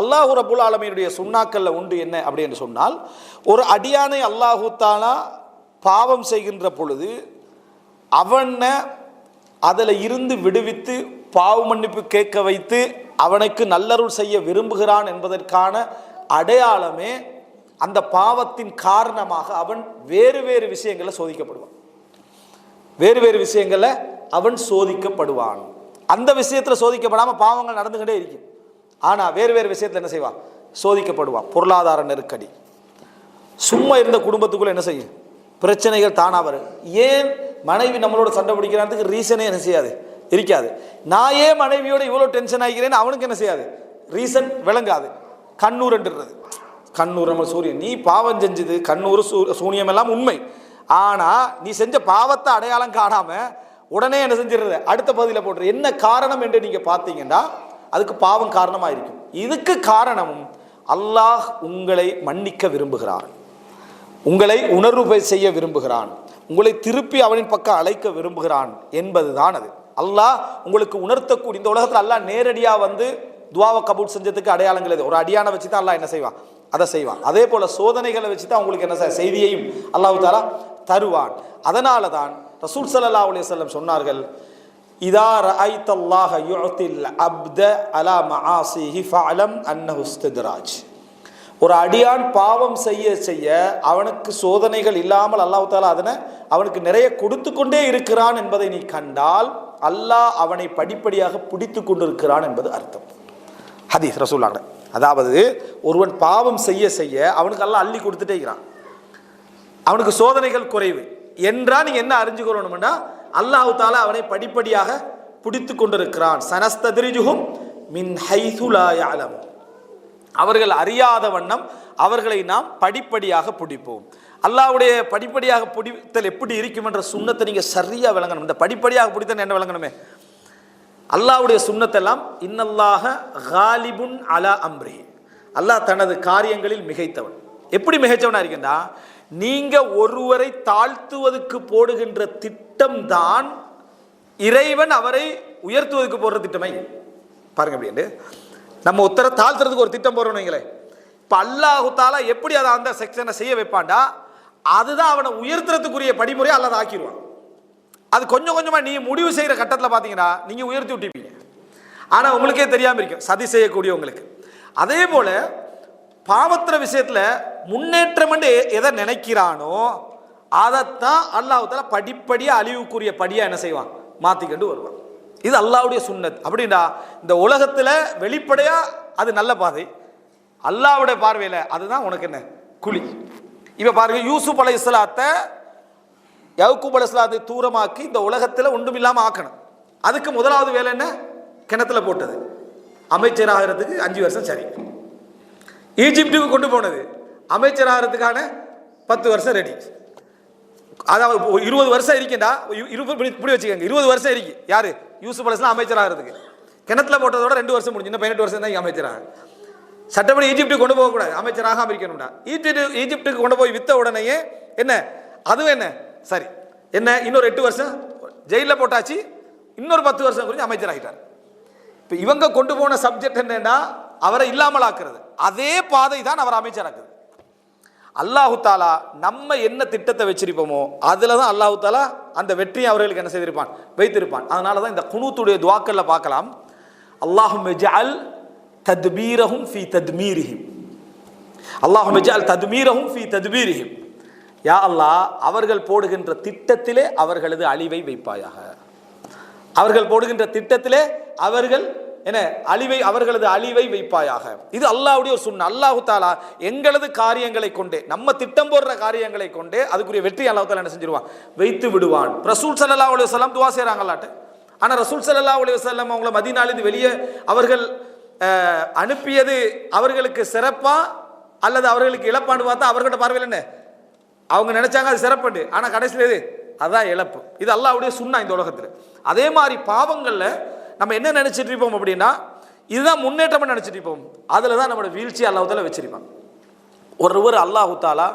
அல்லாஹு ரபுல் ஆலமீனுடைய சுண்ணாக்கல்ல உண்டு என்ன அப்படின்னு சொன்னால் ஒரு அடியானை அல்லாஹு தாலா பாவம் செய்கின்ற பொழுது அவனை அதில் இருந்து விடுவித்து பாவ மன்னிப்பு கேட்க வைத்து அவனுக்கு நல்லருள் செய்ய விரும்புகிறான் என்பதற்கான அடையாளமே அந்த பாவத்தின் காரணமாக அவன் வேறு வேறு விஷயங்களில் சோதிக்கப்படுவான். வேறு வேறு விஷயங்களில் அவன் சோதிக்கப்படுவான். அந்த விஷயத்தில் சோதிக்கப்படாமல் பாவங்கள் நடந்துகிட்டே இருக்கும். ஆனால் வேறு வேறு விஷயத்தில் என்ன செய்வான் சோதிக்கப்படுவான் பொருளாதார நெருக்கடி. சும்மா இருந்த குடும்பத்துக்குள்ளே என்ன செய்யும்? பிரச்சனைகள் தானாக வரும். ஏன் மனைவி நம்மளோட சண்டை பிடிக்கிறான்றதுக்கு ரீசனே என்ன செய்யாது? இருக்காது. நான் ஏன் மனைவியோட இவ்வளோ டென்ஷன் ஆகிக்கிறேன்னு அவனுக்கு என்ன செய்யாது? ரீசன் விளங்காது. கண்ணூர்ன்றது. கண்ணூர் நம்ம சூரியன். நீ பாவம் செஞ்சது. கண்ணூர் சூ சூனியம் எல்லாம் உண்மை. ஆனால் நீ செஞ்ச பாவத்தை அடையாளம் காணாமல் உடனே என்ன செஞ்சிடுறது? அடுத்த பகுதியில் போட்டுரு. என்ன காரணம் என்று நீங்கள் பார்த்தீங்கன்னா அதுக்கு பாவம் காரணமாக இருக்கும் இதுக்கு காரணமும் அல்லாஹ் உங்களை மன்னிக்க விரும்புகிறான். உங்களை உணர்வு செய்ய விரும்புகிறான். உங்களை திருப்பி அவனின் பக்கம் அழைக்க விரும்புகிறான் என்பதுதான் அது. அல்லாஹ் உங்களுக்கு உணர்த்தக்கூடிய இந்த உலகத்தில் அல்லாஹ் நேரடியாக வந்து துவாவை கபூட் செஞ்சதுக்கு அடையாளங்கள் இது ஒரு அடியான வச்சு தான் அல்லாஹ் என்ன செய்வான்? அதை செய்வான். அதே போல சோதனைகளை வச்சு தான் உங்களுக்கு என்ன செய்ய- செய்தியையும் அல்லாஹ் தாலா தருவான். அதனால தான் ரசூல் சல்லா அலி வஸல்லம் சொன்னார்கள் இதா ரஅய்த அல்லாஹ யுஅத்தில் அப்த அலா மஆசிஹி ஃபஅலம் அன்னஹு இஸ்தித்ராஜ் ஒரு அடியான் பாவம் செய்ய செய்ய அவனுக்கு சோதனைகள் இல்லாமல் அல்லாஹ் தாலா அதனை அவனுக்கு நிறைய கொடுத்து கொண்டே இருக்கிறான் என்பதை நீ கண்டால் அல்லாஹ் அவனை படிப்படியாக பிடித்து கொண்டிருக்கிறான் என்பது அர்த்தம் ஹதீஸ் ரசூல்லாங்க அதாவது ஒருவன் பாவம் செய்ய செய்ய அவனுக்கு அல்லாஹ் அள்ளி கொடுத்துட்டே இருக்கிறான் அவனுக்கு சோதனைகள் குறைவு என்றால் நீங்கள் என்ன அறிஞ்சுக்கொள்ளணும்னா அல்லாஹ் தாலா அவனை படிப்படியாக பிடித்து கொண்டிருக்கிறான். சனஸ்ததிரிஜுகும் மின் ஹைதுலா அவர்கள் அறியாத வண்ணம் அவர்களை நாம் படிப்படியாக பிடிப்போம். அல்லாஹ்வுடைய படிப்படியாக பிடித்தல் எப்படி இருக்கும் என்ற சுண்ணத்தை நீங்கள் சரியாக விளங்கணும். இந்த படிப்படியாக பிடித்தல் என்ன விளங்கணுமே? அல்லாவுடைய சுண்ணத்தெல்லாம் இன்னல்லாக காலிபுன் அலா அம்ரி அல்லாஹ் தனது காரியங்களில் மிகைத்தவன். எப்படி மிகைச்சவனாக இருக்கின்றா? நீங்க ஒருவரை தாழ்த்துவதற்கு போடுகின்ற திட்டம் தான் இறைவன் அவரை உயர்த்துவதற்கு போடுற திட்டமை. பாருங்க அப்படின்னு நம்ம உத்தர தாழ்த்துறதுக்கு ஒரு திட்டம் போடுறோம் நீங்களே இப்போ அல்லாஹு எப்படி அதை அந்த செக்ஷனை செய்ய வைப்பான்டா? அதுதான் அவனை உயர்த்துறதுக்குரிய படிமுறையை அல்லது ஆக்கிடுவான். அது கொஞ்சம் கொஞ்சமாக நீ முடிவு செய்கிற கட்டத்தில் பார்த்தீங்கன்னா நீங்கள் உயர்த்தி விட்டுப்பீங்க ஆனால் உங்களுக்கே தெரியாமல் இருக்கும். சதி செய்யக்கூடியவங்களுக்கு. அதே போல் பாவத்திர விஷயத்தில் முன்னேற்றம் என்று எதை நினைக்கிறானோ அதைத்தான் அல்லாஹால படிப்படியாக அழிவுக்குரிய படியாக என்ன செய்வான்? மாற்றிக்கொண்டு வருவான். இது அல்லாவுடைய சுண்ணத் அப்படின்னா இந்த உலகத்தில் வெளிப்படையாக அது நல்ல பாதை. அல்லாவுடைய பார்வையில் அதுதான் உனக்கு என்ன? குழி. இப்போ பாருங்க யூசுப் அலை இஸ்லாத்தை யவுக்கூப் அலைஹிஸ்ஸலாத்தை தூரமாக்கி இந்த உலகத்தில் ஒன்றும் இல்லாமல் ஆக்கணும். அதுக்கு முதலாவது வேலை என்ன? கிணத்துல போட்டது. அமைச்சராகிறதுக்கு அஞ்சு வருஷம் சரி. ஈஜிப்டுக்கு கொண்டு போனது. அமைச்சராகிறதுக்கான பத்து வருஷம் ரெடி அதாவது இருபது வருஷம் இருக்கின்றா இருபது இப்படி வச்சுக்கோங்க. இருபது வருஷம் இருக்கு. யார்? யூசுப் அமைச்சர் அமைச்சராகிறதுக்கு கிணத்துல போட்டதோட ரெண்டு வருஷம் முடிஞ்சு. இன்னும் பதினெட்டு வருஷம் தான் அமைச்சராக சட்டப்படி ஈஜிப்டுக்கு கொண்டு போகக்கூடாது. அமைச்சராக இருக்கணும்டா. ஈஜிப்டு ஈஜிப்டுக்கு கொண்டு போய் வித்த உடனேயே என்ன? அதுவும் என்ன? சரி. என்ன? இன்னொரு எட்டு வருஷம் ஜெயிலில் போட்டாச்சு. இன்னொரு பத்து வருஷம் குறித்து அமைச்சராகிட்டார் இப்போ இவங்க கொண்டு போன சப்ஜெக்ட் என்னன்னா அவரை இல்லாமல் ஆக்குறது அதே பாதை தான் அவர் அமைச்சராக்குது. அல்லாஹு தாலா நம்ம என்ன திட்டத்தை வச்சிருப்போமோ அதில் தான் அல்லாஹு தாலா அந்த வெற்றியை அவர்களுக்கு என்ன செய்திருப்பான்? வைத்திருப்பான். அதனால தான் இந்த குணூத்துடைய துவாக்கல்ல பார்க்கலாம். அல்லாஹும் ஜஅல் தத்மீரஹும் ஃபி தத்மீரிஹிம். அல்லாஹும் ஜஅல் தத்மீரஹும் ஃபி தத்மீரிஹிம். யா அல்லாஹ் அவர்கள் போடுகின்ற திட்டத்திலே அவர்களது அழிவை வைப்பாயாக. அவர்கள் போடுகின்ற திட்டத்திலே அவர்கள் என்ன? அழிவை அவர்களது அழிவை வைப்பாயாக. இது அல்லாவுடைய ஒரு சுண்ண. அல்லாஹு தாலா எங்களது காரியங்களை கொண்டே நம்ம திட்டம் போடுற காரியங்களை கொண்டே அதுக்குரிய வெற்றி அல்லாஹு தாலா என்ன செஞ்சிருவான்? வைத்து விடுவான். ரசூல் சல்லா அலி வஸல்லம் துவா செய்கிறாங்களாட்டு ஆனால் ரசூல் சல்லா அலி வஸல்லம் அவங்கள மதினாலிருந்து வெளியே அவர்கள் அனுப்பியது அவர்களுக்கு சிறப்பா அல்லது அவர்களுக்கு இழப்பான்னு பார்த்தா அவர்களோட பார்வையில் என்ன? அவங்க நினைச்சாங்க அது சிறப்புண்டு. ஆனால் கடைசியில் எது? அதுதான் இழப்பு. இது அல்லாவுடைய சுண்ணா இந்த உலகத்தில். அதே மாதிரி பாவங்களில் நம்ம என்ன நினச்சிட்டு இருப்போம் அப்படின்னா இதுதான் முன்னேற்றம்னு நினச்சிட்டு இருப்போம். அதில் தான் நம்மளோட வீழ்ச்சி அல்லாஹால வச்சிருப்பான் ஒருவர் அல்லாஹு தாலா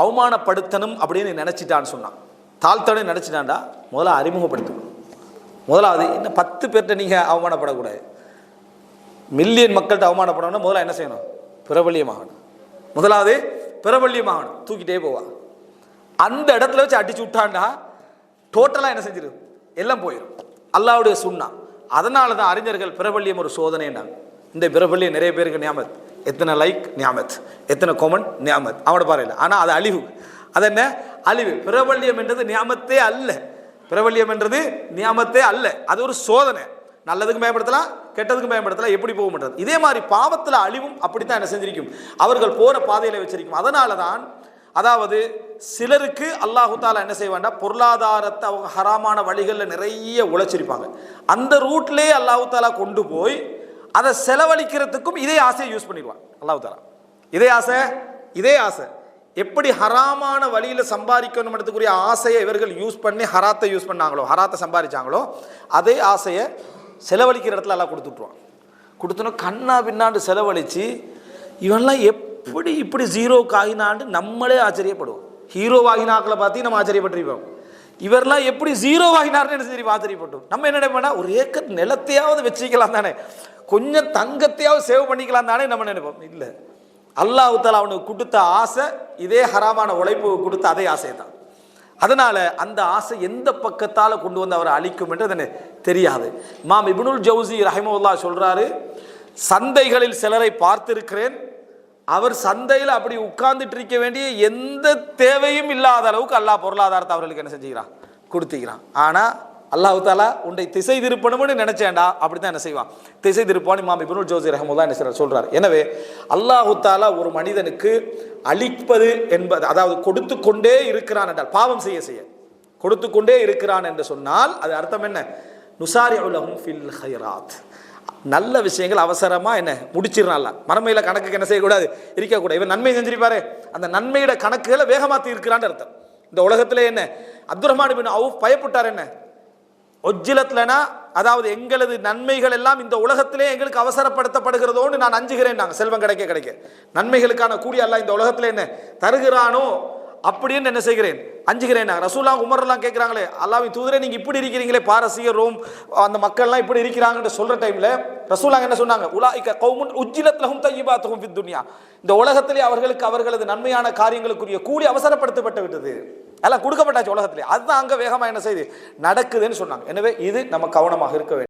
அவமானப்படுத்தணும் அப்படின்னு நினச்சிட்டான்னு சொன்னான். தாழ்த்தணும் நினச்சிட்டாண்டா முதல்ல அறிமுகப்படுத்தணும் முதலாவது இன்னும் பத்து பேர்கிட்ட நீங்கள் அவமானப்படக்கூடாது. மில்லியன் மக்கள்கிட்ட அவமானப்படணும்னா முதல்ல என்ன செய்யணும்? பிரபல்யமாகணும். முதலாவது பிரபல்யமாகணும். தூக்கிட்டே போவா. அந்த இடத்துல வச்சு அடிச்சு விட்டாண்டா டோட்டலாக என்ன செஞ்சிடும் எல்லாம் போயிடும் அல்லாவுடைய சுண்ணா. அதனால தான் அறிஞர்கள் பிரபல்யம் ஒரு சோதனைன்றாங்க இந்த பிரபல்யம் நிறைய பேருக்கு ஞாபகம். எத்தனை லைக் ஞாபத் எத்தனை கொமெண்ட் ஞாபத் அவனோட பாறையில் ஆனால் அது அழிவு. அது என்ன? அழிவு. பிரபல்யம் என்றது நியாமத்தே அல்ல. பிரபல்யம் என்றது நியாமத்தே அல்ல. அது ஒரு சோதனை. நல்லதுக்கும் பயன்படுத்தலாம் கெட்டதுக்கும் பயன்படுத்தலாம் எப்படி போக மாட்டது இதே மாதிரி பாவத்தில் அழிவும் அப்படித்தான் என்ன செஞ்சிருக்கும். அவர்கள் போகிற பாதையில் வச்சிருக்கும். அதனால தான் அதாவது சிலருக்கு அல்லாஹு தாலா என்ன செய்வாண்டா பொருளாதாரத்தை அவங்க ஹராமான வழிகளில் நிறைய உழைச்சிருப்பாங்க. அந்த ரூட்லேயே அல்லாஹு தாலா கொண்டு போய் அதை செலவழிக்கிறதுக்கும் இதே ஆசையை யூஸ் பண்ணிடுவான். அல்லாஹு தாலா. இதே ஆசை இதே ஆசை. எப்படி ஹராமான வழியில் சம்பாதிக்கணும்ன்றதுக்குரிய ஆசையை இவர்கள் யூஸ் பண்ணி ஹராத்தை யூஸ் பண்ணாங்களோ ஹராத்தை சம்பாதிச்சாங்களோ அதே ஆசையை செலவழிக்கிற இடத்துல எல்லாம் கொடுத்துட்ருவான் கொடுத்தோன்னா கண்ணா பின்னாண்டு செலவழித்து இவன்லாம் எப்படி இப்படி ஜீரோக்கு ஆகினான்னு நம்மளே ஆச்சரியப்படுவோம். ஹீரோ ஆகினாக்களை பார்த்து நம்ம ஆச்சரியப்பட்டிருப்போம். இவரெல்லாம் எப்படி ஜீரோ ஆகினார்னு என்ன தெரியும் ஆச்சரியப்பட்டோம். நம்ம என்ன நினைப்போம்னா ஒரு ஏக்கர் நிலத்தையாவது வச்சுக்கலாம் தானே. கொஞ்சம் தங்கத்தையாவது சேவ் பண்ணிக்கலாம் தானே நம்ம நினைப்போம். இல்லை. அல்லாஹால அவனுக்கு கொடுத்த ஆசை இதே ஹராமான உழைப்பு கொடுத்த அதே ஆசை தான். அதனால அந்த ஆசை எந்த பக்கத்தால் கொண்டு வந்து அவரை அழிக்கும் என்று எனக்கு தெரியாது. மாம் இபுனுல் ஜவுசி ரஹிமுல்லா சொல்றாரு சந்தைகளில் சிலரை பார்த்திருக்கிறேன் அவர் சந்தையில் அப்படி உட்கார்ந்துட்டு இருக்க வேண்டிய எந்த தேவையும் இல்லாத அளவுக்கு அல்லாஹ் பொருளாதாரத்தை அவர்களுக்கு என்ன செஞ்சுக்கிறான்? கொடுத்துக்கிறான். ஆனால் அல்லாஹு தாலா உன்னை திசை திருப்பணும்னு நினைச்சேன்டா அப்படித்தான் என்ன செய்வான்? திசை திருப்பான் இமாம் இப்னுல் ஜோசி ரஹமுல்லா என்ன செய்றார் சொல்கிறார் எனவே அல்லாஹு தாலா ஒரு மனிதனுக்கு அழிப்பது என்பது அதாவது கொடுத்து கொண்டே இருக்கிறான் என்றால் பாவம் செய்ய செய்ய. கொடுத்து கொண்டே இருக்கிறான் என்று சொன்னால் அது அர்த்தம் என்ன? நுசாரி உலகம் ஃபில் ஹைராத் நல்ல விஷயங்கள் அவசரமா என்ன முடிச்சிடறான்ல மனமையில கணக்குக்கு என்ன செய்யக்கூடாது? இருக்கக்கூடாது. இவன் நன்மை செஞ்சிருப்பாரு. அந்த நன்மையோட கணக்குகளை வேகமாத்தி இருக்கிறான்னு அர்த்தம். இந்த உலகத்திலே என்ன? அப்துல் ரஹ்மான் பின் அவுஃப் பயப்பட்டார் என்ன? ஒஜ்ஜிலத்லனா அதாவது எங்களது நன்மைகள் எல்லாம் இந்த உலகத்திலே எங்களுக்கு அவசரப்படுத்தப்படுகிறதோன்னு நான் அஞ்சுகிறேன் நாங்கள் செல்வம் கிடைக்க கிடைக்க. நன்மைகளுக்கான கூடிய எல்லாம் இந்த உலகத்தில் என்ன? தருகிறானோ அப்படின்னு என்ன செய்கிறேன்? அஞ்சுகிறேன்? நான் ரசூலா உமர்லாம் கேட்குறாங்களே அல்லாவின் தூதரே நீங்கள் இப்படி இருக்கிறீங்களே பாரசீக ரோம் அந்த மக்கள்லாம் இப்படி இருக்கிறாங்கன்னு சொல்கிற டைமில் ரசூலாங்க என்ன சொன்னாங்க? உலாய்க்க கௌமுன் உஜ்ஜிலத்லகும் தையிபாத்தகும் வித் துன்யா. இந்த உலகத்திலே அவர்களுக்கு அவர்களது நன்மையான காரியங்களுக்குரிய கூலி அவசரப்படுத்தப்பட்டு விட்டது. எல்லாம் கொடுக்கப்பட்டாச்சு உலகத்திலே. அதுதான் அங்கே வேகமாக என்ன செய்யுது நடக்குதுன்னு சொன்னாங்க. எனவே இது நம்ம கவனமாக இருக்க வேண்டும்.